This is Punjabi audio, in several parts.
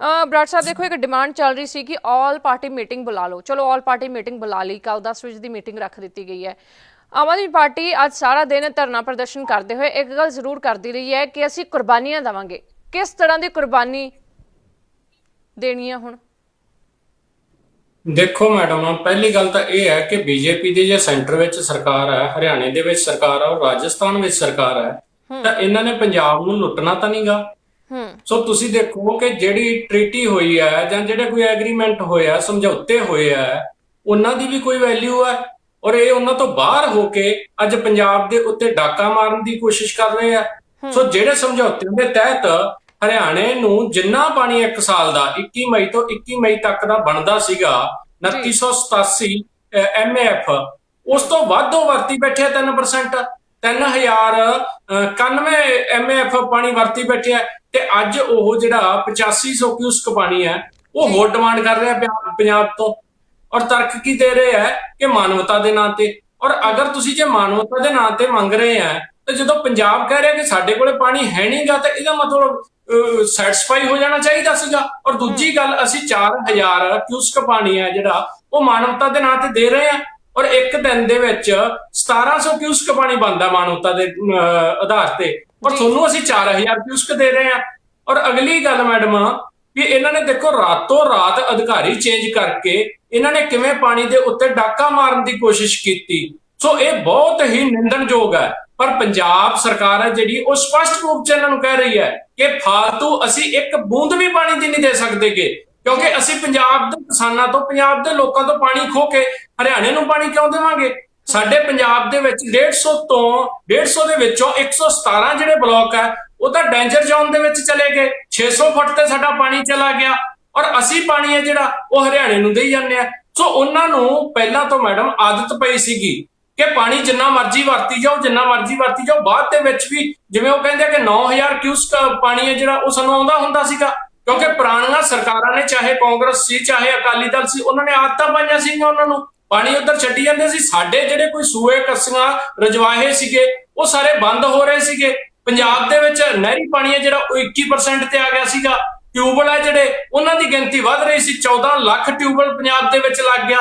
ਬਰਾੜ ਸਾਹਿਬ ਦੇਖੋ ਇੱਕ ਡਿਮਾਂਡ ਚੱਲ ਰਹੀ ਸੀ ਕਿ ਆਲ ਪਾਰਟੀ ਮੀਟਿੰਗ ਬੁਲਾ ਲਓ। ਚਲੋ ਆਲ ਪਾਰਟੀ ਮੀਟਿੰਗ ਬੁਲਾ ਲਈ ਕੱਲ 10 ਵਜੇ ਦੀ ਮੀਟਿੰਗ ਰੱਖ ਦਿੱਤੀ ਗਈ ਹੈ। ਆਮ ਆਦਮੀ ਪਾਰਟੀ ਅੱਜ ਸਾਰਾ ਦਿਨ ਧਰਨਾ ਪ੍ਰਦਰਸ਼ਨ ਕਰਦੇ ਹੋਏ ਇੱਕ ਗੱਲ ਜ਼ਰੂਰ ਕਰਦੀ ਰਹੀ ਹੈ ਕਿ ਅਸੀਂ ਕੁਰਬਾਨੀਆਂ ਦੇਵਾਂਗੇ। ਕਿਸ ਤਰ੍ਹਾਂ ਦੀ ਕੁਰਬਾਨੀ ਦੇਣੀ ਹੈ ਹੁਣ? ਦੇਖੋ ਮੈਡਮ ਪਹਿਲੀ ਗੱਲ ਤਾਂ ਇਹ ਹੈ ਕਿ ਬੀਜੇਪੀ ਦੀ ਜੇ ਸੈਂਟਰ ਵਿੱਚ ਸਰਕਾਰ ਹੈ ਹਰਿਆਣੇ ਦੇ ਵਿੱਚ ਸਰਕਾਰ ਹੈ ਔਰ ਰਾਜਸਥਾਨ ਵਿੱਚ ਸਰਕਾਰ ਹੈ ਤਾਂ ਇਹਨਾਂ ਨੇ ਪੰਜਾਬ ਨੂੰ ਲੁੱਟਣਾ ਤਾਂ ਨਹੀਂਗਾ ਹੂੰ। ਸੋ ਤੁਸੀਂ ਦੇਖੋ ਕਿ ਜਿਹੜੀ ਟ੍ਰੀਟੀ ਹੋਈ ਹੈ ਜਾਂ ਜਿਹੜੇ ਕੋਈ ਐਗਰੀਮੈਂਟ ਹੋਇਆ ਸਮਝੌਤੇ ਹੋਏ ਆ ਉਹਨਾਂ ਦੀ ਵੀ ਕੋਈ ਵੈਲਿਊ ਹੈ ਔਰ ਇਹ ਉਹਨਾਂ ਤੋਂ ਬਾਹਰ ਹੋ ਕੇ ਅੱਜ ਪੰਜਾਬ ਦੇ ਉੱਤੇ ਡਾਕਾ ਮਾਰਨ ਦੀ ਕੋਸ਼ਿਸ਼ ਕਰ ਰਹੇ ਆ। ਸੋ ਜਿਹੜੇ ਸਮਝੌਤਿਆਂ ਦੇ ਤਹਿਤ ਹਰਿਆਣੇ ਨੂੰ ਜਿੰਨਾ ਪਾਣੀ ਇੱਕ ਸਾਲ ਦਾ 21 ਮਈ ਤੋਂ 21 ਮਈ ਤੱਕ ਦਾ ਬਣਦਾ ਸੀਗਾ 2987 ਐਮਏਐਫ ਉਸ ਤੋਂ ਵੱਧ ਉਹ ਵਰਤੀ ਬੈਠਿਆ 3% 3091 ਐਮਏਐਫ ਪਾਣੀ ਵਰਤੀ ਬੈਠਿਆ। ਤੇ ਅੱਜ ਉਹ ਜਿਹੜਾ 8500 ਕਿਊਸਕ ਪਾਣੀ ਹੈ ਉਹ ਹੋਰ ਡਿਮਾਂਡ ਕਰ ਰਿਹਾ ਪੰਜਾਬ ਤੋਂ। ਔਰ ਤਰਕ ਕੀ ਦੇ ਰਹੇ ਹੈ ਕਿ ਮਾਨਵਤਾ ਦੇ ਨਾਂ ਤੇ। ਔਰ ਅਗਰ ਤੁਸੀਂ ਜੇ ਮਾਨਵਤਾ ਦੇ ਨਾਂ ਤੇ ਮੰਗ ਰਹੇ ਆ ਤਾਂ ਜਦੋਂ ਪੰਜਾਬ ਕਹਿ ਰਿਹਾ ਕਿ ਸਾਡੇ ਕੋਲੇ ਪਾਣੀ ਹੈ ਨਹੀਂਗਾ ਤਾਂ ਇਹਦਾ ਮਤਲਬ ਸੈਟੀਸਫਾਈ ਹੋ ਜਾਣਾ ਚਾਹੀਦਾ ਸੀਗਾ। ਔਰ ਦੂਜੀ ਗੱਲ ਅਸੀਂ 4000 ਕਿਊਸਕ ਪਾਣੀ ਹੈ ਜਿਹੜਾ ਉਹ ਮਾਨਵਤਾ ਦੇ ਨਾਂ ਤੇ ਦੇ ਰਹੇ ਆ ਔਰ ਇੱਕ ਦਿਨ ਦੇ ਵਿੱਚ 1700 ਕਿਊਸਕ ਪਾਣੀ ਬੰਦਾ ਮਾਨਵਤਾ ਦੇ ਆਧਾਰ ਤੇ। ਔਰ ਜੀ। ਤੁਹਾਨੂੰ ਅਸੀਂ 4000 ਕਿਊਸਕ ਦੇ ਰਹੇ ਆ ਔਰ ਅਗਲੀ ਗੱਲ ਮੈਡਮ ਵੀ ਇਹਨਾਂ ਨੇ ਦੇਖੋ ਰਾਤੋਂ ਰਾਤ ਅਧਿਕਾਰੀ ਚੇਂਜ ਕਰਕੇ ਇਹਨਾਂ ਨੇ ਕਿਵੇਂ ਪਾਣੀ ਦੇ ਉੱਤੇ ਡਾਕਾ ਮਾਰਨ ਦੀ ਕੋਸ਼ਿਸ਼ ਕੀਤੀ। ਸੋ ਇਹ ਬਹੁਤ ਹੀ ਨਿੰਦਣਯੋਗ ਹੈ। ਪਰ ਪੰਜਾਬ ਸਰਕਾਰ ਹੈ ਜਿਹੜੀ ਉਹ ਸਪਸ਼ਟ ਰੂਪ ਚ ਇਹਨਾਂ ਨੂੰ ਕਹਿ ਰਹੀ ਹੈ ਕਿ ਫਾਲਤੂ ਅਸੀਂ ਇੱਕ ਬੂੰਦ ਵੀ ਪਾਣੀ ਦੀ ਨਹੀਂ ਦੇ ਸਕਦੇਗੇ। ਕਿਉਂਕਿ ਅਸੀਂ ਪੰਜਾਬ ਦੇ ਕਿਸਾਨਾਂ ਤੋਂ ਪੰਜਾਬ ਦੇ ਲੋਕਾਂ ਤੋਂ ਪਾਣੀ ਖੋ ਕੇ ਹਰਿਆਣੇ ਨੂੰ ਪਾਣੀ ਕਿਉਂ ਦੇਵਾਂਗੇ? ਸਾਡੇ ਪੰਜਾਬ ਦੇ ਵਿੱਚ 150 ਤੋਂ 150 ਦੇ ਵਿੱਚੋਂ 117 ਜਿਹੜੇ ਬਲਾਕ ਹੈ, ਉਹ ਤਾਂ ਡੇਂਜਰ ਜ਼ੋਨ ਦੇ ਵਿੱਚ ਚਲੇ ਗਏ। 600 ਫੁੱਟ ਤੇ ਸਾਡਾ ਪਾਣੀ ਚਲਾ ਗਿਆ ਔਰ ਅਸੀਂ ਪਾਣੀ ਹੈ ਜਿਹੜਾ, ਉਹ ਹਰਿਆਣੇ ਨੂੰ ਦੇਈ ਜਾਂਦੇ ਆ ਸੋ ਉਹਨਾਂ ਨੂੰ ਪਹਿਲਾਂ ਤੋਂ ਮੈਡਮ ਆਦਤ ਪਈ ਸੀਗੀ ਕਿ ਪਾਣੀ ਜਿੰਨਾ ਮਰਜ਼ੀ ਵਰਤੀ ਜਾਓ, ਜਿੰਨਾ ਮਰਜ਼ੀ ਵਰਤੀ ਜਾਓ। ਬਾਅਦ ਦੇ ਵਿੱਚ ਵੀ ਜਿਵੇਂ ਉਹ ਕਹਿੰਦੇ ਆ ਕਿ 9000 ਕਿਊਸਕ ਪਾਣੀ ਹੈ ਜਿਹੜਾ, ਉਹ ਸਾਨੂੰ ਆਉਂਦਾ ਹੁੰਦਾ ਸੀਗਾ। ਕਿਉਂਕਿ ਪੁਰਾਣੀਆਂ ਸਰਕਾਰਾਂ ਨੇ, ਚਾਹੇ ਕਾਂਗਰਸ ਸੀ, ਚਾਹੇ ਅਕਾਲੀ ਦਲ ਸੀ, ਉਹਨਾਂ ਨੇ ਆਦਤਾਂ ਪਾਈਆਂ ਸੀਗੀਆਂ ਉਹਨਾਂ ਨੂੰ। ਪਾਣੀ ਉੱਧਰ ਛੱਡੀ ਜਾਂਦੇ ਸੀ। ਸਾਡੇ ਜਿਹੜੇ ਕੋਈ ਸੂਏ, ਕੱਸੀਆਂ, ਰਜਵਾਹੇ ਸੀਗੇ, ਉਹ ਸਾਰੇ ਬੰਦ ਹੋ ਰਹੇ ਸੀਗੇ। ਪੰਜਾਬ ਦੇ ਵਿੱਚ ਨਹਿਰੀ ਪਾਣੀ ਹੈ ਜਿਹੜਾ, ਉਹ 21% ਤੇ ਆ ਗਿਆ ਸੀਗਾ। ਟਿਊਬਲ ਹੈ ਜਿਹੜੇ, ਉਹਨਾਂ ਦੀ ਗਿਣਤੀ ਵੱਧ ਰਹੀ ਸੀ। 14 ਲੱਖ ਟਿਊਬਲ ਪੰਜਾਬ ਦੇ ਵਿੱਚ ਲੱਗ ਗਿਆ।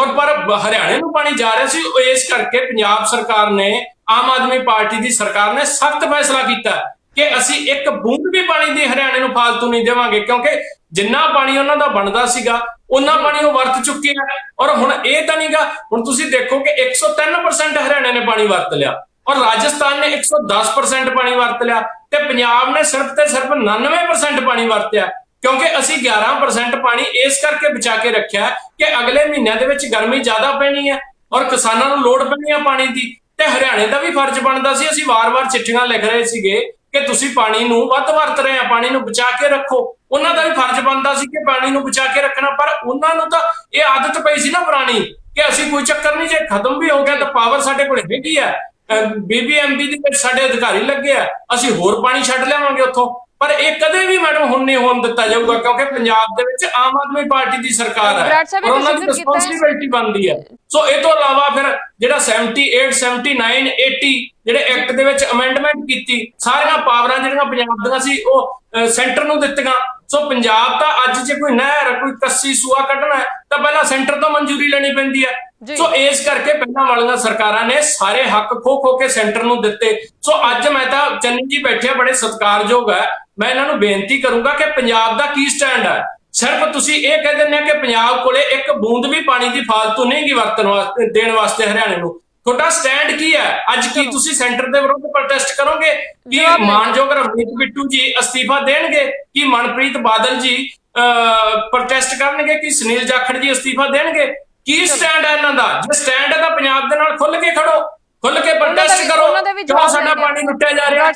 ਔਰ ਪਰ ਹਰਿਆਣੇ ਨੂੰ ਪਾਣੀ ਜਾ ਰਿਹਾ ਸੀ। ਇਸ ਕਰਕੇ ਪੰਜਾਬ ਸਰਕਾਰ ਨੇ, ਆਮ ਆਦਮੀ ਪਾਰਟੀ ਦੀ ਸਰਕਾਰ ਨੇ ਸਖਤ ਫੈਸਲਾ ਕੀਤਾ ਕਿ ਅਸੀਂ ਇੱਕ ਬੂੰਦ ਵੀ ਪਾਣੀ ਦੀ ਹਰਿਆਣੇ ਨੂੰ ਫਾਲਤੂ ਨਹੀਂ ਦੇਵਾਂਗੇ, ਕਿਉਂਕਿ ਜਿੰਨਾ ਪਾਣੀ ਉਹਨਾਂ ਦਾ ਬਣਦਾ ਸੀਗਾ ਉਹਨਾਂ ਪਾਣੀ ਉਹ ਵਰਤ ਚੁੱਕੇ ਆ। ਔਰ ਹੁਣ ਇਹ ਤਾਂ ਨਹੀਂਗਾ ਹੁਣ ਤੁਸੀਂ ਦੇਖੋ ਕਿ 103% ਹਰਿਆਣੇ ਨੇ ਪਾਣੀ ਵਰਤ ਲਿਆ, ਔਰ ਰਾਜਸਥਾਨ ਨੇ 110% ਪਾਣੀ ਵਰਤ ਲਿਆ, ਤੇ ਪੰਜਾਬ ਨੇ ਸਿਰਫ ਤੇ ਸਿਰਫ 99% ਪਾਣੀ ਵਰਤਿਆ, ਕਿਉਂਕਿ ਅਸੀਂ 11% ਪਾਣੀ ਇਸ ਕਰਕੇ ਬਚਾ ਕੇ ਰੱਖਿਆ ਕਿ ਅਗਲੇ ਮਹੀਨਿਆਂ ਦੇ ਵਿੱਚ ਗਰਮੀ ਜ਼ਿਆਦਾ ਪੈਣੀ ਹੈ, ਔਰ ਕਿਸਾਨਾਂ ਨੂੰ ਲੋੜ ਪੈਣੀ ਹੈ ਪਾਣੀ ਦੀ, ਤੇ ਹਰਿਆਣੇ ਦਾ ਵੀ ਫਰਜ਼ ਬਣਦਾ ਸੀ, ਅਸੀਂ ਵਾਰ-ਵਾਰ ਚਿੱਠੀਆਂ ਲਿਖ ਰਹੇ ਸੀਗੇ ਕਿ ਤੁਸੀਂ ਪਾਣੀ ਨੂੰ ਵੱਧ ਵਰਤ ਰਹੇ ਆ, ਪਾਣੀ ਨੂੰ ਬਚਾ ਕੇ ਰੱਖੋ। ਉਹਨਾਂ ਦਾ ਵੀ ਫਰਜ਼ ਬਣਦਾ ਸੀ ਕਿ ਪਾਣੀ ਨੂੰ ਬਚਾ ਕੇ ਰੱਖਣਾ, ਪਰ ਉਹਨਾਂ ਨੂੰ ਤਾਂ ਇਹ ਆਦਤ ਪਈ ਸੀ ਨਾ ਪੁਰਾਣੀ ਕਿ ਅਸੀਂ ਕੋਈ ਚੱਕਰ ਨਹੀਂ, ਜੇ ਖਤਮ ਵੀ ਹੋ ਗਿਆ ਤਾਂ ਪਾਵਰ ਸਾਡੇ ਕੋਲ ਹੈਗੀ ਆ। ਬੀਬੀਐਮਬੀ ਦੇ ਵਿੱਚ ਸਾਡੇ ਅਧਿਕਾਰੀ ਲੱਗੇ ਆ, ਅਸੀਂ ਹੋਰ ਪਾਣੀ ਛੱਡ ਲਿਆਵਾਂਗੇ ਉੱਥੋਂ। ਪਰ ਇਹ ਕਦੇ ਵੀ ਮੈਡਮ ਹੁਣ ਨਹੀਂ ਹੋਣ ਦਿੱਤਾ ਜਾਊਗਾ ਕਿਉਂਕਿ ਪੰਜਾਬ ਦੇ ਵਿੱਚ ਆਮ ਆਦਮੀ ਪਾਰਟੀ ਦੀ ਸਰਕਾਰ ਹੈ ਔਰ ਉਹਨਾਂ ਦੀ। ਰਿਸਪੌਂਸਿਬਿਲਟੀ ਬਣਦੀ ਹੈ ਸੋ ਇਹ ਤੋਂ ਇਲਾਵਾ ਫਿਰ ਜਿਹੜਾ 78 79 80 ਜਿਹੜੇ ਐਕਟ ਦੇ ਵਿੱਚ ਅਮੈਂਡਮੈਂਟ ਕੀਤੀ ਸਾਰੀਆਂ ਪਾਵਰਾਂ ਜਿਹੜੀਆਂ ਪੰਜਾਬ ਦੀਆਂ ਸੀ ਉਹ ਸੈਂਟਰ ਨੂੰ ਦਿੱਤੀਆਂ ਸੋ ਪੰਜਾਬ ਤਾਂ ਅੱਜ ਜੇ ਕੋਈ ਨਹਿਰ ਕੋਈ ਕੱਸੀ ਸੂਆ ਕੱਢਣਾ ਤਾਂ ਪਹਿਲਾਂ ਸੈਂਟਰ ਤੋਂ ਮਨਜ਼ੂਰੀ ਲੈਣੀ ਪੈਂਦੀ ਹੈ। ਸੋ ਇਸ ਕਰਕੇ ਪਹਿਲਾਂ ਵਾਲੀਆਂ ਸਰਕਾਰਾਂ ਨੇ ਸਾਰੇ ਹੱਕ ਖੋ ਖੋ ਕੇ ਸੈਂਟਰ ਨੂੰ ਦਿੱਤੇ। ਸੋ ਅੱਜ ਮੈਂ ਤਾਂ ਚੰਨੀ ਜੀ ਬੈਠੇ ਆ, ਬੜੇ ਸਤਿਕਾਰਯੋਗ ਹੈ ਮੈਂ ਇਹਨਾਂ ਨੂੰ ਬੇਨਤੀ ਕਰੂੰਗਾ ਕਿ ਪੰਜਾਬ ਦਾ ਕੀ ਸਟੈਂਡ ਹੈ ਸਿਰਫ ਤੁਸੀਂ ਇਹ ਕਹਿ ਦਿੰਦੇ ਆ ਕਿ ਪੰਜਾਬ ਕੋਲੇ ਇੱਕ ਬੂੰਦ ਵੀ ਪਾਣੀ ਦੀ ਫਾਲਤੂ ਨਹੀਂ ਗੀ ਵਰਤਣ ਵਾਸਤੇ ਦੇਣ ਵਾਸਤੇ ਹਰਿਆਣੇ ਨੂੰ। ਤੁਹਾਡਾ ਸਟੈਂਡ ਕੀ ਹੈ ਅੱਜ ਕੀ ਤੁਸੀਂ ਸੈਂਟਰ ਦੇ ਵਿਰੁੱਧ ਪ੍ਰੋਟੈਸਟ ਕਰੋਗੇ? ਕਿ। ਮਾਨਯੋਗ ਰਮਨੀਤ ਬਿੱਟੂ ਜੀ ਅਸਤੀਫਾ ਦੇਣਗੇ? ਕਿ ਮਨਪ੍ਰੀਤ ਬਾਦਲ ਜੀ ਪ੍ਰੋਟੈਸਟ ਕਰਨਗੇ? ਕਿ ਸੁਨੀਲ ਜਾਖੜ ਜੀ ਅਸਤੀਫਾ ਦੇਣਗੇ? ਕੀ ਸਟੈਂਡ ਹੈ ਇਹਨਾਂ ਦਾ ਜੇ ਸਟੈਂਡ ਹੈ ਤਾਂ ਪੰਜਾਬ ਦੇ ਨਾਲ ਖੁੱਲ ਕੇ ਖੜੋ ਖੁੱਲ ਕੇ ਪ੍ਰੋਟੈਸਟ ਕਰੋ ਕਿਉਂ ਸਾਡਾ। ਪਾਣੀ ਲੁੱਟਿਆ ਜਾ ਰਿਹਾ